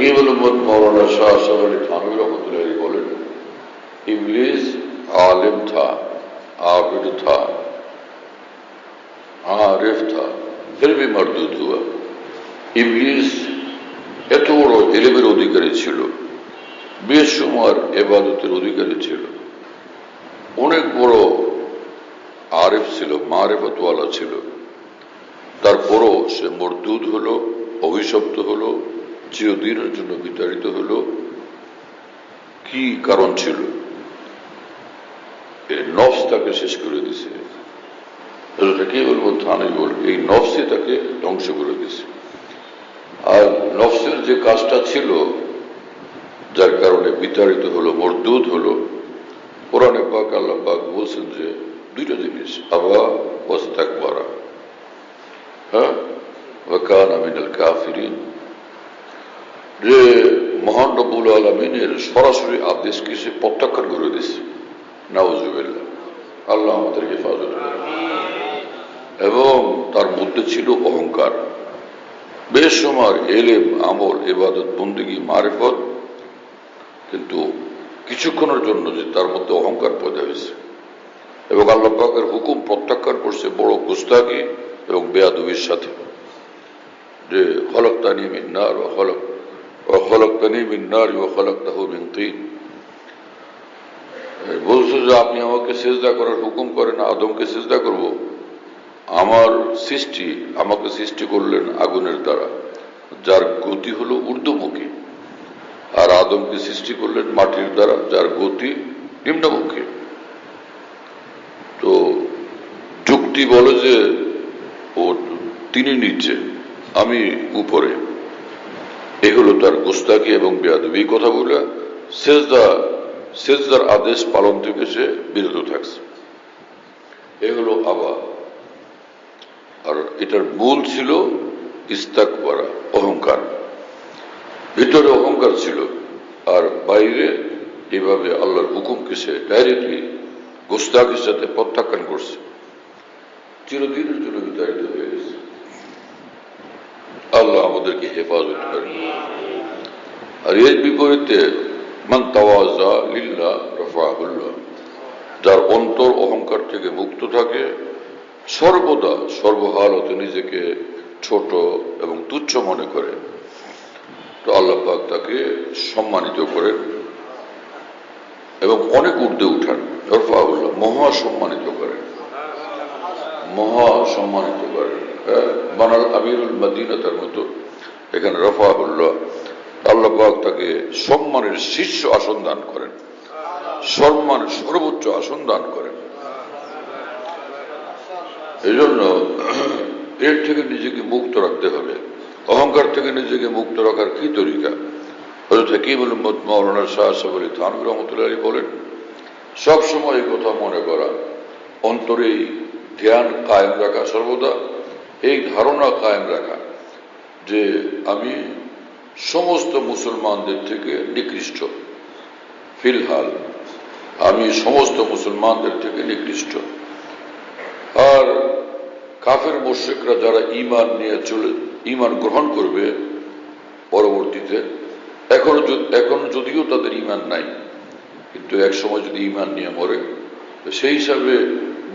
তকিবুল উম্মদ মৌলানা শাহ আশরাফ আলী থানভী রহমতুল্লাহ বলেন ইবলিস आलिम था आबिद था आरिफ था फिर भी मरदूद हुआ ইবলিস এত বড় এলেমের অধিকারী ছিল বেশুমার এবাদতের অধিকারী ছিল অনেক বড় আরেফ ছিল মারেফতওয়ালা ছিল তারপরও সে মরদুদ হলো অভিশপ্ত হলো চিরদিনের জন্য বিতাড়িত হলো, কি কারণ ছিল? এই নফস তাকে শেষ করে দিছে। কি বলব, থানায় বল এই নফসই তাকে ধ্বংস করে দিছে। আর নফসের যে কাজটা ছিল, যার কারণে বিতাড়িত হলো, মরদুদ হলো, কোরআনে পাক, আল্লাহ পাক বলছেন যে দুইটা জিনিস, আবা ওয়াস্তাক বারা হ্যাঁ কাফিরিন। যে মহান রব্বুল আলমিনের সরাসরি আদেশকে সে প্রত্যাখ্যান করে দিছে নাউজুবিল্লাহ। আল্লাহ আমাদের হেফাজত এবং তার মধ্যে ছিল অহংকার। বেসময় এলেম, আমল এবাদত বন্দিগি, মারেফত, কিন্তু কিছুক্ষণের জন্য যে তার মধ্যে অহংকার পয়দা হয়েছে। এবং আল্লাহ পাকের হুকুম প্রত্যাখ্যান করছে বড় গুস্তাকি এবং বেয়াদবির সাথে। যে হলক তানি মিন্নার ও হলক ও হলক তানি মিন্নার ও তাহু মিন বলছো যে আপনি আমাকে সেজদা করার হুকুম করেন, আদমকে সেজদা করব? আমার সৃষ্টি আমাকে সৃষ্টি করলেন আগুনের দ্বারা। যার গতি হলো ঊর্ধ্বমুখী। আর আদমকে সৃষ্টি করলেন মাটির দ্বারা, যার গতি নিম্নমুখী। তো যুক্তি বলে যে ও, তিনি নিচে, আমি উপরে। এই হলো তার গোস্তাকি এবং বেয়াদবি কথা বলে সেজদা, সেজদার আদেশ পালন থেকে সে বিরত থাকছে। এ হলো আবা। আর এটার মূল ছিল ইস্তাক করা অহংকার। ভিতরে অহংকার ছিল, আর বাইরে এভাবে আল্লাহর হুকুমকে সে ডাইরেক্টলি গোস্তাকির সাথে প্রত্যাখ্যান করছে। চিরদিনের জন্য বিতাড়িত হয়ে গেছে। আল্লাহ আমাদেরকে হেফাজত করেন। আর এর বিপরীতে, মান তাওয়াজা লিল্লা রফাহুল্লাহ, যার অন্তর অহংকার থেকে মুক্ত থাকে, সর্বদা সর্বহালতে নিজেকে ছোট এবং তুচ্ছ মনে করে। তো আল্লাহ পাক তাকে সম্মানিত করেন এবং অনেক ঊর্ধ্বে উঠান। রফাউল্লাহ মহা সম্মানিত করেন। মহা সম্মানিত করেন। বানাল আমিরুল মদিনাতার মতো। এখানে রফাউল্লাহ আল্লাহ পাক তাকে সম্মানের শীর্ষ আসন দান করেন। সম্মানের সর্বোচ্চ আসন দান করেন। এই জন্য এর থেকে নিজেকে মুক্ত রাখতে হবে। অহংকার থেকে নিজেকে মুক্ত রাখার কি তরিকা? হজরত হাকিমুল মৌলানা শাহ রহমতুল্লাহ বলেন, সবসময় এই কথা মনে করা অন্তরে ধ্যান কায়েম রাখা সর্বদা। এই ধারণা কায়েম রাখা যে আমি সমস্ত মুসলমানদের থেকে নিকৃষ্ট। ফিলহাল, আমি সমস্ত মুসলমানদের থেকে নিকৃষ্ট। আর কাফের মোশেকরা যারা ইমান নিয়ে চলে ইমান গ্রহণ করবে পরবর্তীতে, এখনও এখনও যদিও তাদের ইমান নাই, কিন্তু এক সময় যদি ইমান নিয়ে মরে সেই হিসাবে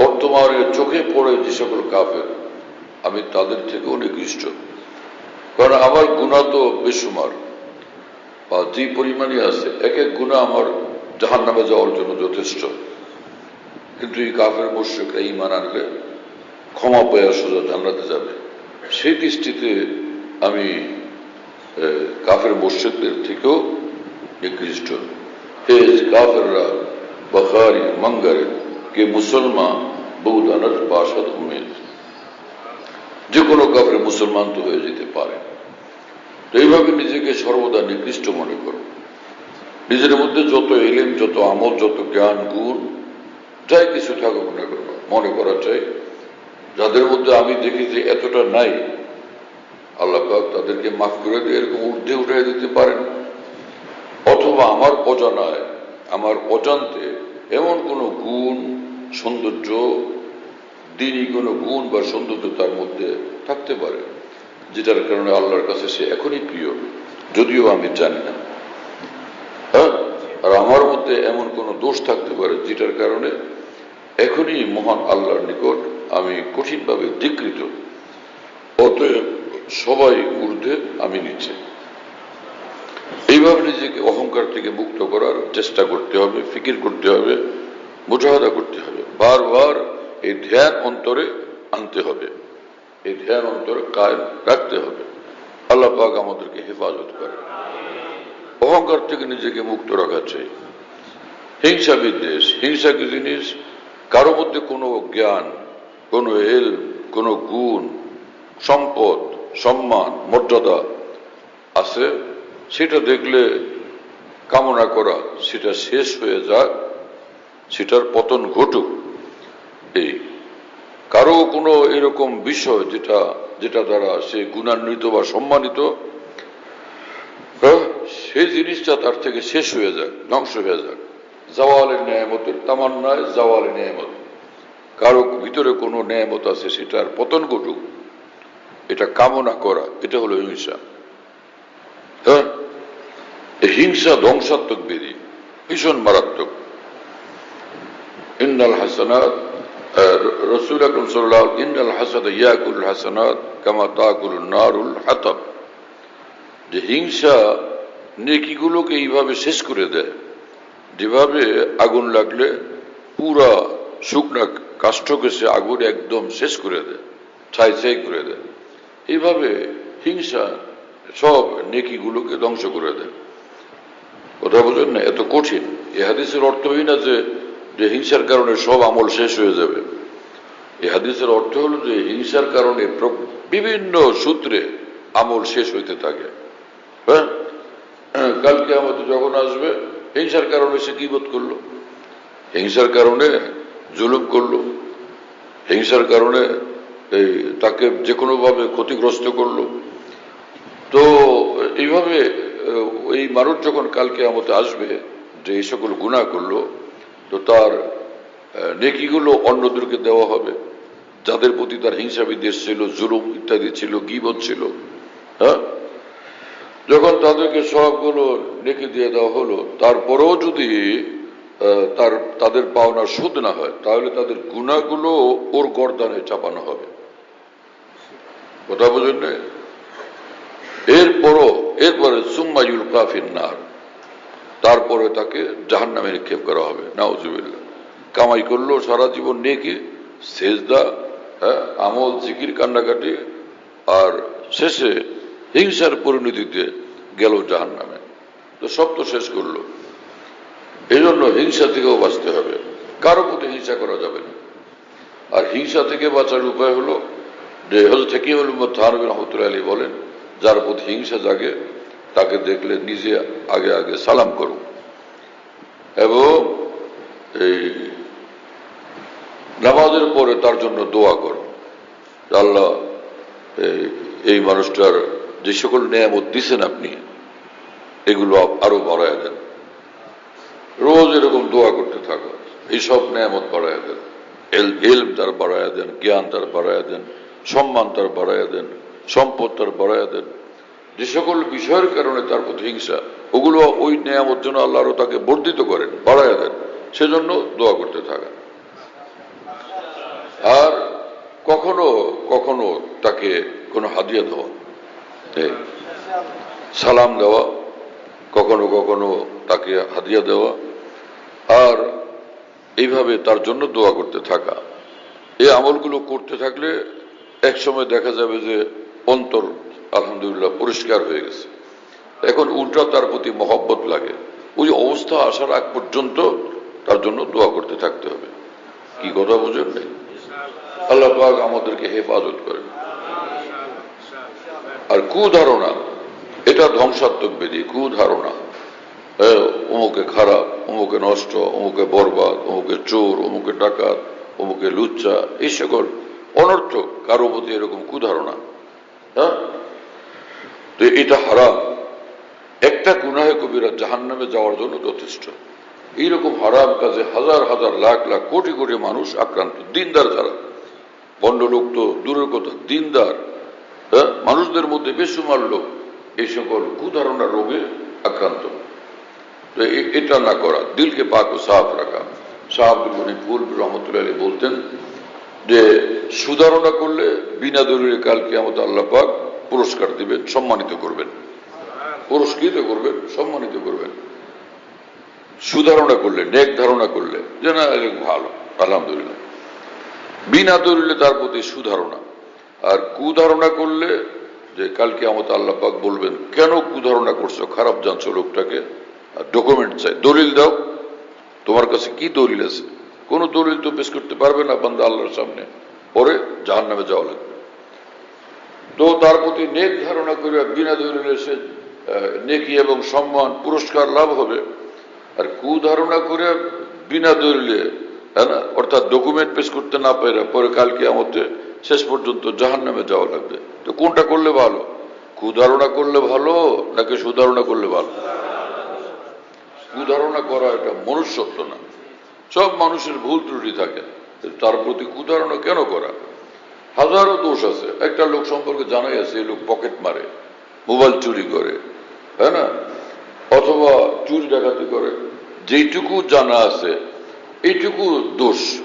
বর্তমানে চোখে পড়ে যে সকল কাফের আমি তাদের থেকেও নিকৃষ্ট কারণ আমার গুণা তো বেসুমার বা যে পরিমাণে আছে এক এক গুণা আমার জাহান নামে যাওয়ার জন্য যথেষ্ট। কিন্তু এই কাফের মোর্শেকরা ইমান আনলে ক্ষমা পেয়ে সোজা জান্নাতে যাবে। সেই দৃষ্টিতে আমি কাফের মোর্শেকদের থেকেও নিকৃষ্ট। হেজ কাফেররা, বখারি, মঙ্গরে, কে মুসলমান বহুদানত বাসাদ উমেদ যে কোনো কাফের মুসলমান তো হয়ে যেতে পারে। তো এইভাবে নিজেকে সর্বদা নিকৃষ্ট মনে করো। নিজের মধ্যে যত এলেম, যত আমল, যত জ্ঞান, গুণ, যাই কিছু থাকুক মনে কেন, মনে করা চাই, যাদের মধ্যে আমি দেখি যে এতটা নাই, আল্লাহ তাদেরকে মাফ করে দিয়ে এরকম ঊর্ধ্বে উঠে দিতে পারেন। অথবা আমার অজানায়, আমার অজান্তে এমন কোনো গুণ, সৌন্দর্য দিনই কোনো গুণ বা সৌন্দর্য তার মধ্যে থাকতে পারে, যেটার কারণে আল্লাহর কাছে সে এখনই প্রিয়, যদিও আমি জানি না। হ্যাঁ? আর আমার মধ্যে এমন কোনো দোষ থাকতে পারে, যেটার কারণে এখনই মহান আল্লাহর নিকট আমি কঠিনভাবে ধিকৃত অতএব সবাই ঊর্ধ্বে, আমি নিচে। এইভাবে নিজেকে অহংকার থেকে মুক্ত করার চেষ্টা করতে হবে, ফিকির করতে হবে, মুজাহাদা করতে হবে। বারবার এই ধ্যান অন্তরে আনতে হবে। এই ধ্যান অন্তরে কায়েম রাখতে হবে। আল্লাহ পাক আমাদেরকে হেফাজত করে অহংকার থেকে নিজেকে মুক্ত রাখা চাই। হিংসা বিদ্বেষ, হিংসা কি জিনিস? কারও মধ্যে কোনো জ্ঞান, কোনো এল কোনো গুণ, সম্পদ, সম্মান, মর্যাদা আছে, সেটা দেখলে কামনা করা, সেটা শেষ হয়ে যাক, সেটার পতন ঘটুক। এই কারও কোনো এরকম বিষয় যেটা যেটা দ্বারা সে গুণান্বিত বা সম্মানিত হ্যাঁ, সেই জিনিসটা তার থেকে শেষ হয়ে যাক ধ্বংস হয়ে যাক। জওয়ালের ন্যায়ামতের তামান্নায় জওয়ালের ন্যায়ামত কারও ভিতরে কোনো ন্যায়ামত আছে সেটার পতন ঘটুক। এটা কামনা করা এটা হলো হিংসা। হ্যাঁ হিংসা ধ্বংসাত্মক বেদি ভীষণ মারাত্মক। ইন্নাল হাসানাত রসুল আকরম সাল্লাহ ইন্নাল হাসাদ ইয়াকুল হাসানাত কামা তাকুল নারুল হাতাব। যে হিংসা নেকিগুলোকে এইভাবে শেষ করে দেয়, যেভাবে আগুন লাগলে পুরা শুকনা কাষ্ঠকে সে আগুন একদম শেষ করে দেয়, ছাই ছাই করে দেয়। এইভাবে হিংসা সব নেকিগুলোকে ধ্বংস করে দেয়। কথা বোঝেন না? এত কঠিন। এ হাদিসের অর্থই না যে যে হিংসার কারণে সব আমল শেষ হয়ে যাবে। এই হাদিসের অর্থ হলো যে হিংসার কারণে বিভিন্ন সূত্রে আমল শেষ হইতে থাকে। হ্যাঁ? কালকে আমাদের যখন আসবে, হিংসার কারণে সে কি বোধ করল। হিংসার কারণে জুলুম করল। হিংসার কারণে এই তাকে যে কোনোভাবে ক্ষতিগ্রস্ত করল। তো এইভাবে, এই মানুষ যখন কালকে আমাদের আসবে, যে এই সকল গুণা করল তো তার নেকিগুলো অন্যদেরকে দেওয়া হবে। যাদের প্রতি তার হিংসা বিদ্বেষ ছিল, জুলুম ইত্যাদি ছিল, গিবত ছিল হ্যাঁ? যখন তাদেরকে সবগুলো নেকি দিয়ে দেওয়া হলো, তারপরেও যদি তার, তাদের পাওনা সুদ না হয়, তাহলে তাদের গুণাগুলো ওর গর্দানে চাপানো হবে। কথা বোঝেন এরপরও, এরপরে সুম্মায়ুল কাফির নার। তারপরে তাকে জাহান নামে নিক্ষেপ করা হবে। নাউজুবিল্লা কামাই করল সারা জীবন নেকি, সেজদা হ্যাঁ আমল, জিকির, কান্নাকাটি, আর শেষে হিংসার পরিণতিতে গেল জাহান নামে তো সব তো শেষ করল। এই জন্য হিংসা থেকেও বাঁচতে হবে। কারও প্রতি হিংসা করা যাবে না। আর হিংসা থেকে বাঁচার উপায় হলো যে হজরত হাকিমুল উম্মদ থানবী রহমতুল্লাহ আলী বলেন, যার প্রতি হিংসা জাগে তাকে দেখলে নিজে আগে আগে সালাম করুন। এবং এই নামাজের পরে তার জন্য দোয়া করো আল্লাহ, এই- মানুষটার যে সকল নিয়ামত দিছেন আপনি, এগুলো আরও বাড়ায় দেন। রোজ এরকম দোয়া করতে থাকো এইসব নিয়ামত বাড়ায় দেন। এল, এলম তার বাড়ায় দেন, জ্ঞান তার বাড়ায় দেন, সম্মান তার বাড়ায় দেন, সম্পদ তার বাড়ায় দেন। যে সকল বিষয়ের কারণে তার প্রতি হিংসা, ওগুলো ওই নিয়ামত জন্য আল্লাহ তাকে বর্ধিত করেন বাড়ায় দেন, সেজন্য দোয়া করতে থাকেন। আর কখনো কখনো তাকে কোনো হাদিয়া দেওয়া সালাম দেওয়া, কখনো কখনো তাকে হাদিয়া দেওয়া, আর এইভাবে তার জন্য দোয়া করতে থাকা। এই আমলগুলো করতে থাকলে এক সময় দেখা যাবে যে অন্তর আলহামদুলিল্লাহ পরিষ্কার হয়ে গেছে। এখন উল্টা তার প্রতি মহব্বত লাগে। ওই অবস্থা আসার আগ পর্যন্ত তার জন্য দোয়া করতে থাকতে হবে। কি কথা বুঝেন নাই? আল্লাহ পাক আমাদেরকে হেফাজত করেন। আর কুধারণা এটা ধ্বংসাত্মক বেদি কুধারণা হ্যাঁ, অমুকে খারাপ অমুকে নষ্ট অমুকে বরবাদ অমুকে চোর অমুকে ডাকাত অমুকে লুচ্চা এই সকল অনর্থক কারও প্রতি এরকম কুধারণা হ্যাঁ? তো এটা হারাম। একটা গুনাহে কবিরা জাহান নামে যাওয়ার জন্য যথেষ্ট। এইরকম হারাম কাজে হাজার হাজার লাখ লাখ কোটি কোটি মানুষ আক্রান্ত, দিনদার যারা। বন্ড লোক তো দূরের কথা, দিনদার। হ্যাঁ? মানুষদের মধ্যে বেসুমার লোক, এই সকল কুধারণা রোগে আক্রান্ত। তো এটা না করা, দিলকে পাক ও সাফ রাখা। শাহ ফুল রহমতুল্লাহ আলী বলতেন যে, সুধারণা করলে বিনা দলিলে কালকে আমাদের আল্লাহ পাক পুরস্কার দিবেন, সম্মানিত করবেন। পুরস্কৃত করবেন, সম্মানিত করবেন। সুধারণা করলে নেক ধারণা করলে যে না ভালো, আলহামদুলিল্লাহ। বিনা দলিলে তার প্রতি সুধারণা। আর কুধারণা করলে, যে কালকে আমাদের আল্লাহ পাক বলবেন, কেন কুধারণা করছ, খারাপ জানছো লোকটাকে? আর ডকুমেন্ট চাই, দলিল দাও। তোমার কাছে কি দলিল আছে? কোন দলিল তো পেশ করতে পারবে না বান্দা আল্লাহর সামনে। পরে জাহান নামে যাওয়া লাগবে। তো তার প্রতি নেক ধারণা করে বিনা দলিলে সে নেকি এবং সম্মান পুরস্কার লাভ হবে। আর কুধারণা করে বিনা দলিলে অর্থাৎ ডকুমেন্ট পেশ করতে না পারে পরে কালকে আমাদের শেষ পর্যন্ত জাহান নামে যাওয়া লাগবে। তো কোনটা করলে ভালো? কুধারণা করলে ভালো নাকি সুধারণা করলে ভালো? কুধারণা করা এটা মনুষ্যত্ব না। সব মানুষের ভুল ত্রুটি থাকে। তার প্রতি কুধারণা কেন করা? হাজারো দোষ আছে। একটা লোক সম্পর্কে জানাই আছে, এই লোক পকেট মারে, মোবাইল চুরি করে হ্যাঁ না? অথবা চুরি ডাকাতি করে। যেইটুকু জানা আছে, এইটুকু দোষ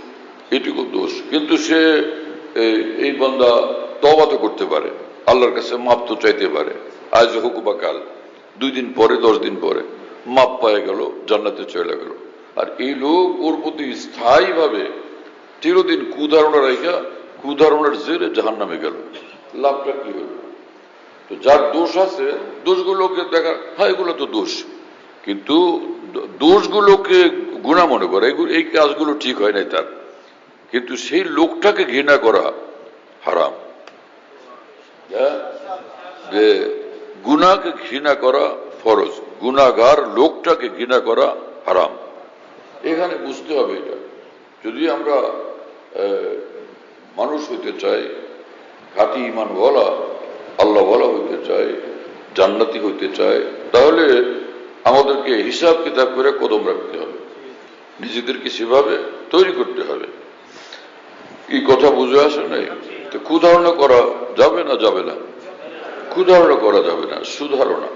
এইটুকু দোষ। কিন্তু সে এই- বান্দা তবা তো করতে পারে। আল্লাহর কাছে মাপ তো চাইতে পারে। আজ হোক বা কাল, দুই দিন পরে, দশ দিন পরে, মাপ পায়ে গেল, জান্নাতে চলে গেল। আর এই লোক ওর প্রতি স্থায়ীভাবে চিরদিন কুধারণা রেখা কুধারণার জেরে জাহান নামে গেল। লাভটা কি হলো? তো যার দোষ আছে, দোষগুলোকে দেখা হ্যাঁ এগুলো তো দোষ। কিন্তু দোষগুলোকে গুণা মনে করে এই কাজগুলো ঠিক হয় নাই তার। কিন্তু সেই লোকটাকে ঘৃণা করা হারাম। হ্যাঁ? যে গুণাকে ঘৃণা করা ফরজ গুনাগার লোকটাকে ঘৃণা করা হারাম। এখানে বুঝতে হবে এটা। যদি আমরা মানুষ হইতে চাই, খাঁটি ইমান বলা আল্লাহ বলা হইতে চাই, জান্নাতি হইতে চাই, তাহলে আমাদেরকে হিসাব কিতাব করে কদম রাখতে হবে। নিজেদেরকে সেভাবে তৈরি করতে হবে। এই কথা বুঝে আসে নাই? তো কুধারণা করা যাবে না যাবে না। কুধারণা করা যাবে না, সুধারণা।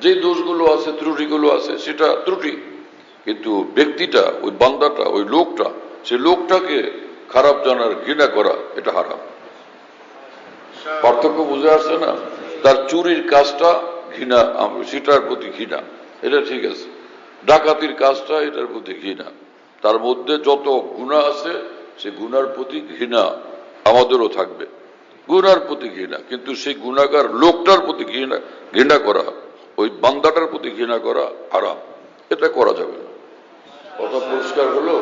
যে দোষগুলো আছে, ত্রুটিগুলো আছে, সেটা ত্রুটি। কিন্তু ব্যক্তিটা, ওই বান্দাটা, ওই লোকটা, সে লোকটাকে খারাপ জানার ঘৃণা করা, এটা হারাম। পার্থক্য বুঝে আসছে না? তার চুরির কাজটা ঘৃণা সেটার প্রতি ঘৃণা। এটা ঠিক আছে। ডাকাতির কাজটা এটার প্রতি ঘৃণা। তার মধ্যে যত গুণা আছে, সে গুনার প্রতি ঘৃণা আমাদেরও থাকবে। গুনার প্রতি ঘৃণা, কিন্তু সেই গুণাগার লোকটার প্রতি ঘৃণা ঘৃণা করা, ওই বান্দাটার প্রতি ঘৃণা করা আরাম এটা করা যাবে না। কথা পরিষ্কার হলো?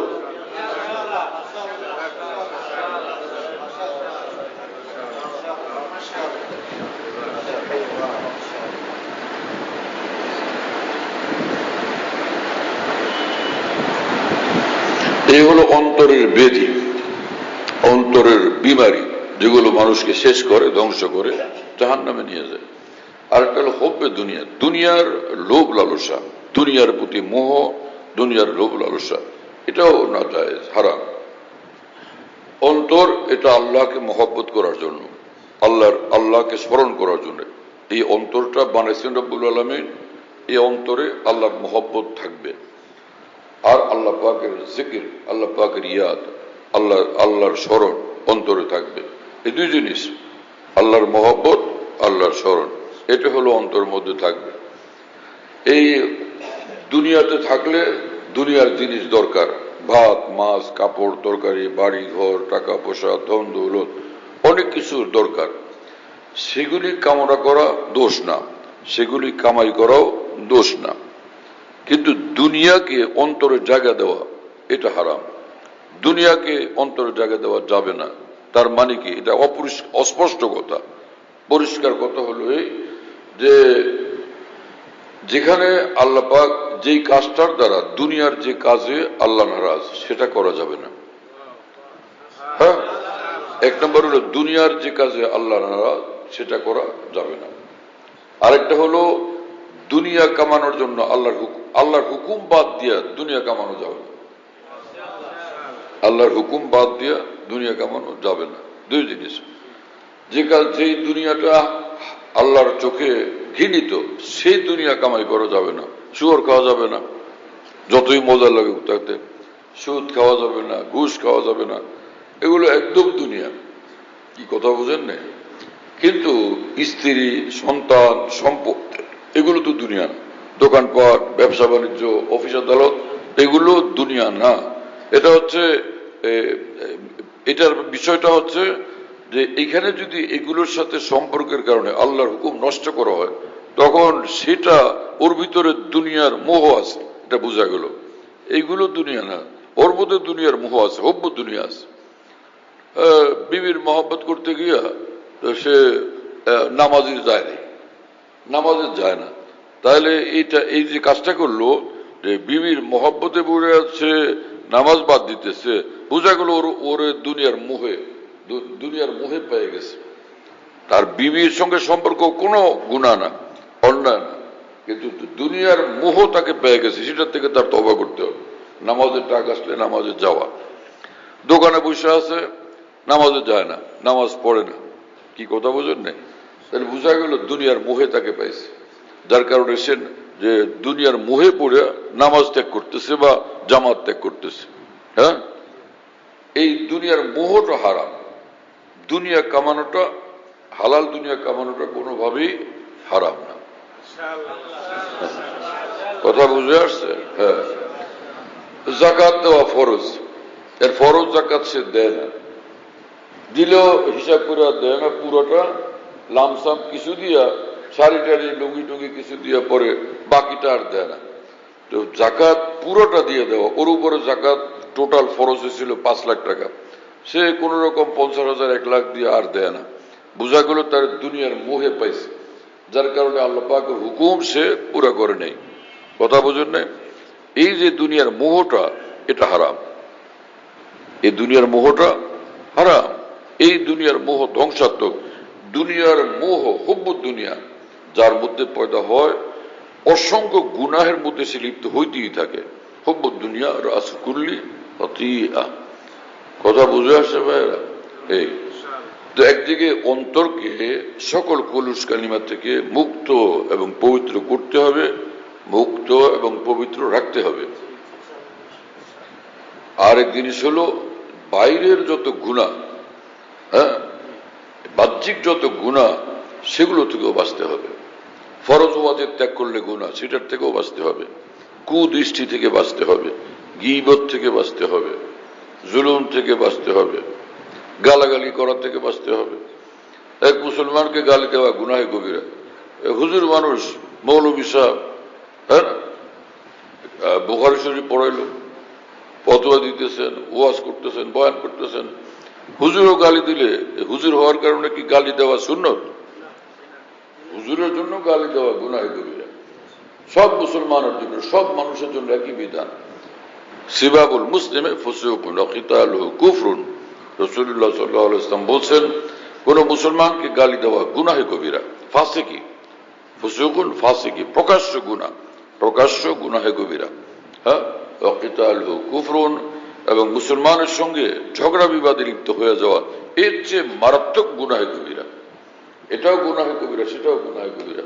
এই হলো অন্তরের বেধি অন্তরের বিমারি, যেগুলো মানুষকে শেষ করে, ধ্বংস করে জাহান নামে নিয়ে যায়। আর একটা হলো হব্বে দুনিয়া, দুনিয়ার লোভ লালসা, দুনিয়ার প্রতি মোহ, দুনিয়ার লোভ লালসা, এটাও না যায় হারাম। অন্তর এটা আল্লাহকে মহব্বত করার জন্য, আল্লাহর, আল্লাহকে স্মরণ করার জন্য। এই অন্তরটা বানাইছেন রব্বুল আলমিন, এই অন্তরে আল্লাহর মহব্বত থাকবে। আর আল্লাহ পাকের জিকির, আল্লাহ পাকের ইয়াদ, আল্লাহ, আল্লাহর স্মরণ অন্তরে থাকবে। এই দুই জিনিস, আল্লাহর মহব্বত, আল্লাহর স্মরণ, এটা হলো অন্তর মধ্যে থাকবে। এই দুনিয়াতে থাকলে দুনিয়ার জিনিস দরকার। ভাত, মাছ, কাপড়, তরকারি, বাড়ি, ঘর, টাকা পয়সা, ধন, দৌলত, অনেক কিছুর দরকার। সেগুলি কামনা করা দোষ না। সেগুলি কামাই করাও দোষ না। কিন্তু দুনিয়াকে অন্তরে জায়গা দেওয়া, এটা হারাম। দুনিয়াকে অন্তরে জায়গা দেওয়া যাবে না। তার মানে কি? এটা অপরিষ্কার অস্পষ্ট কথা। পরিষ্কার কথা হলো এই যে, যেখানে আল্লাহ পাক যেই কাজটার দ্বারা দুনিয়ার যে কাজে আল্লাহ নারাজ, সেটা করা যাবে না। হ্যাঁ? এক নম্বর হলো দুনিয়ার যে কাজে আল্লাহ নারাজ, সেটা করা যাবে না। আরেকটা হলো দুনিয়া কামানোর জন্য আল্লাহর হুকুম আল্লাহর হুকুম বাদ দিয়া দুনিয়া কামানো যাবে না। আল্লাহর হুকুম বাদ দিয়া দুনিয়া কামানো যাবে না। দুই জিনিস। যে কাজ যেই দুনিয়াটা আল্লাহর চোখে ঘৃণিত, সেই দুনিয়া কামাই করা যাবে না। শুয়োর খাওয়া যাবে না। যতই মজা লাগে থাকতে সুদ খাওয়া যাবে না, ঘুষ খাওয়া যাবে না। এগুলো একদম দুনিয়া। কি কথা বুঝেন না কিন্তু স্ত্রী, সন্তান, সম্পদ এগুলো তো দুনিয়া দোকানপাট, ব্যবসা বাণিজ্য, অফিস আদালত, এগুলো দুনিয়া না। এটা হচ্ছে এটার বিষয়টা হচ্ছে যে এখানে যদি এগুলোর সাথে সম্পর্কের কারণে আল্লাহর হুকুম নষ্ট করা হয়, তখন সেটা ওর ভিতরে দুনিয়ার মোহ আছে, এটা বোঝা গেল। এইগুলো দুনিয়া না। ওর মধ্যে দুনিয়ার মোহ আছে, হব্য দুনিয়া আছে। বিবির মহব্বত করতে গিয়া সে নামাজে যায় না নামাজে যায় না। তাহলে এইটা, এই যে কাজটা করল, যে বিবির মহব্বতে পড়ে আছে, নামাজ বাদ দিতেছে, বোঝা গেল ওর ওর দুনিয়ার মুহে দুনিয়ার মুহে পেয়ে গেছে। তার বিবির সঙ্গে সম্পর্ক কোনো গুণা না, অন্যায় না। কিন্তু দুনিয়ার মোহ তাকে পেয়ে গেছে, সেটার থেকে তার তবা করতে হবে। নামাজের টাক আসলে নামাজে যাওয়া। দোকানে বসে আছে, নামাজে যায় না, নামাজ পড়ে না। কি কথা বোঝেন না তাহলে বোঝা গেল দুনিয়ার মোহে তাকে পাইছে। যার কারণে সে যে দুনিয়ার মোহে পড়ে নামাজ ত্যাগ করতেছে বা জামাত ত্যাগ করতেছে হ্যাঁ? এই দুনিয়ার মোহটা হারাম। দুনিয়া কামানোটা, হালাল দুনিয়া কামানোটা কোনোভাবেই হারাম না। কথা বুঝে আসছে? হ্যাঁ। জাকাত দেওয়া ফরজ। এর ফরজ জাকাত সে দেয় না। দিলেও হিসাব করে দেয় না পুরোটা। লামসাম কিছু দিয়া শাড়ি টাড়ি লুঙ্গি টুঙ্গি কিছু দিয়া পরে বাকিটা আর দেয় না। তো জাকাত পুরোটা দিয়ে দেওয়া। ওর উপরে জাকাত টোটাল ফরজ হয়েছিল পাঁচ লাখ টাকা। সে কোন রকম পঞ্চাশ হাজার, এক লাখ দিয়ে আর দেয় না। বোঝা গেল তার দুনিয়ার মোহে পাইছে। যার কারণে আল্লাহ পাকের হুকুম সে পুরা করে নেই কথা বোঝেন না এই যে দুনিয়ার মোহটা, এটা হারাম। এই দুনিয়ার মোহটা হারাম। এই দুনিয়ার মোহ ধ্বংসাত্মক। দুনিয়ার মোহ হব্য দুনিয়া, যার মধ্যে পয়দা হয়, অসংখ্য গুনাহের মধ্যে সে লিপ্ত হইতেই থাকে। হব্য দুনিয়া রাসকুল্লি কথা বুঝে আসছে ভাইরা এই। তো একদিকে অন্তরকে সকল কলুষ কালিমা থেকে মুক্ত এবং পবিত্র করতে হবে, মুক্ত এবং পবিত্র রাখতে হবে। আরেক জিনিস হলো, বাইরের যত গুণা হ্যাঁ বাহ্যিক যত গুণা, সেগুলো থেকেও বাঁচতে হবে। ফরজ ওয়াজের ত্যাগ করলে গুণা, সেটার থেকেও বাঁচতে হবে। কুদৃষ্টি থেকে বাঁচতে হবে, গিবত থেকে বাঁচতে হবে, জুলুম থেকে বাঁচতে হবে, গালাগালি করার থেকে বাঁচতে হবে। এক মুসলমানকে গালি দেওয়া গুনাহে গভীরা। হুজুর মানুষ, মৌলবী সাহেব হ্যাঁ? বুখারি পড়াইলো, ফতোয়া দিতেছেন, ওয়াজ করতেছেন, বয়ান করতেছেন। হুজুরও গালি দিলে হুজুর হওয়ার কারণে কি গালি দেওয়া শূন্য হুজুরের জন্য গালি দেওয়া গুনাহে গভীরা সব মুসলমানের জন্য, সব মানুষের জন্য একই বিধান। সিবাবুল মুসলিমে ফুসুকুল রসুল্লাহ সাল্লাহ ইসলাম বলছেন, কোন মুসলমানকে গালি দেওয়া গুনাহে কবিরা। ফাসিকি। ফুসুকুন ফাসিকি, প্রকাশ্য গুণা প্রকাশ্য গুনাহে কবিরা। হ্যাঁ? অকিতালুহু কুফরুন। এবং মুসলমানের সঙ্গে ঝগড়া বিবাদে লিপ্ত হয়ে যাওয়া, এর চেয়ে মারাত্মক গুনাহে কবিরা। এটাও গুনাহে কবিরা, সেটাও গুনাহে কবিরা।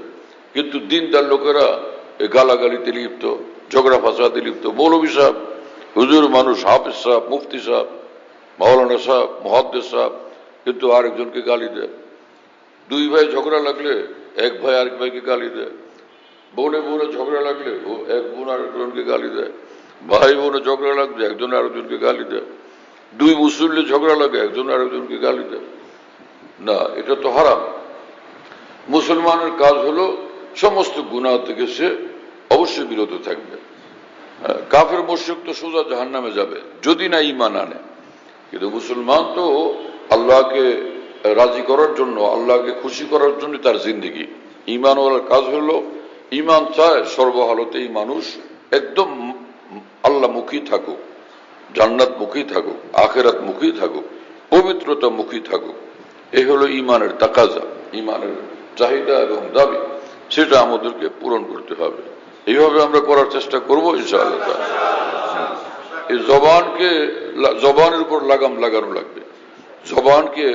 কিন্তু দিনদার লোকেরা এই গালাগালিতে লিপ্ত, ঝগড়া ফাঁসাতে লিপ্ত। মৌলবী সাহেব, হুজুর মানুষ, হাফিজ সাহেব, মুফতি সাহেব, মাওলানা সাহেব, মহাদ্দেশ সাহেব, কিন্তু আরেকজনকে গালি দেয়। দুই ভাই ঝগড়া লাগলে এক ভাই আরেক ভাইকে গালি দেয়। বোনে বোনে ঝগড়া লাগলে এক বোন আরেকজনকে গালি দেয়। ভাই বোনে ঝগড়া লাগলে একজন আরেকজনকে গালি দেয়। দুই মুসল্লি ঝগড়া লাগে একজন আরেকজনকে গালি দেয়। না এটা তো হারাম। মুসলমানের কাজ হলো সমস্ত গুণা থেকে সে অবশ্যই বিরত থাকবে। হ্যাঁ, কাফের মোর্শেক তো সোজা জাহান নামে যাবে যদি না ইমান আনে। কিন্তু মুসলমান তো আল্লাহকে রাজি করার জন্য আল্লাহকে খুশি করার জন্য তার জিন্দিগি। ইমানওয়ালার কাজ হলো ইমান চায় সর্বহালতেই মানুষ একদম আল্লাহ মুখী থাকুক, জান্নাত মুখী থাকুক, আখেরাত মুখী থাকুক, পবিত্রতা মুখী থাকুক। এই হলো ইমানের তাকাজা, ইমানের চাহিদা এবং দাবি, সেটা আমাদেরকে পূরণ করতে হবে। এইভাবে আমরা করার চেষ্টা করব ইনশাআল্লাহ এই জবানকে জবানের উপর লাগাম লাগানো লাগবে। জবানকে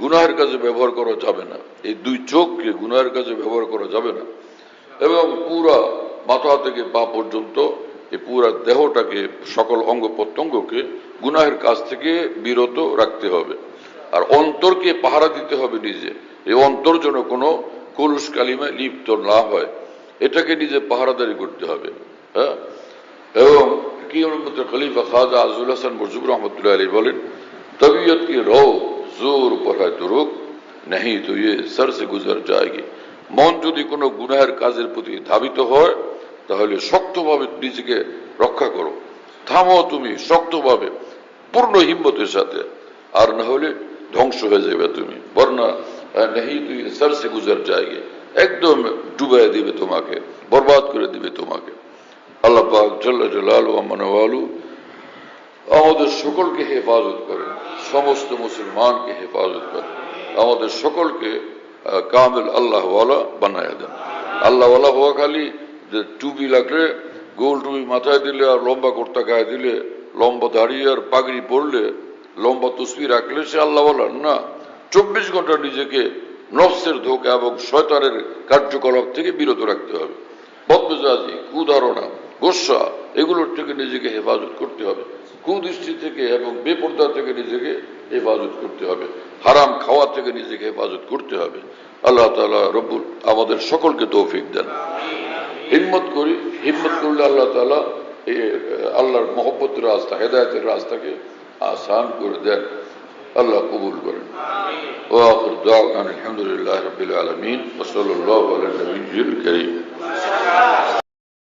গুনাহের কাজে ব্যবহার করা যাবে না। এই দুই চোখকে গুনাহের কাজে ব্যবহার করা যাবে না। এবং পুরা মাথা থেকে পা পর্যন্ত এই পুরা দেহটাকে, সকল অঙ্গ প্রত্যঙ্গকে গুনাহের কাজ থেকে বিরত রাখতে হবে। আর অন্তরকে পাহারা দিতে হবে নিজে। এই অন্তর যেন কোনো কলুষ কালিমায় লিপ্ত না হয়, এটাকে নিজে পাহারাদারি করতে হবে। হ্যাঁ? এবং কি খলিফা খাজা আজুল হাসান মজুব রহমতুল্লাহ আলী বলেন, তবিয়ত কি রো জোর উপর হয় তো রোগ? নেই তো ইয়ে সরসে গুজর যায়গে। মন যদি কোনো গুনাহের কাজের প্রতি ধাবিত হয় তাহলে শক্তভাবে নিজেকে রক্ষা করো। থামো তুমি শক্তভাবে, পূর্ণ হিম্মতের সাথে, আর না হলে ধ্বংস হয়ে যাবে তুমি। বর্ণা নেই তুই সর সে গুজর যায়গে একদম ডুবাই দিবে তোমাকে, বরবাদ করে দিবে তোমাকে। আল্লাহ পাক জল্লা জলালু আমানওয়ালু আমাদের সকলকে হেফাজত করেন, সমস্ত মুসলমানকে হেফাজত করেন। আমাদের সকলকে কামিল আল্লাহওয়ালা বানায় দেন। আল্লাহওয়ালা হওয়া খালি যে টুপি লাগলে গোল টুপি মাথায় দিলে আর লম্বা কুর্তা গায়ে দিলে, লম্বা দাঁড়িয়ে আর পাগড়ি পরলে, লম্বা তসবি রাখলে সে আল্লাহ বলার না, চব্বিশ ঘণ্টা নিজেকে নফসের ধোকা এবং শয়তানের কার্যকলাপ থেকে বিরত রাখতে হবে। বদমেজাজি কুধারণা গোসা, এগুলোর থেকে নিজেকে হেফাজত করতে হবে। কুদৃষ্টি থেকে এবং বেপর্দা থেকে নিজেকে হেফাজত করতে হবে। হারাম খাওয়া থেকে নিজেকে হেফাজত করতে হবে। আল্লাহ তালা রব্বুল, আমাদের সকলকে তৌফিক দেন। হিম্মত করি হিম্মত করলে আল্লাহ তালা এই আল্লাহর মহব্বতের রাস্তা হেদায়তের রাস্তাকে আসান করে দেন আল্লাহ কবুল করেন وآخر دعوانا الحمد لله رب العالمين وصلى الله على النبي الكريم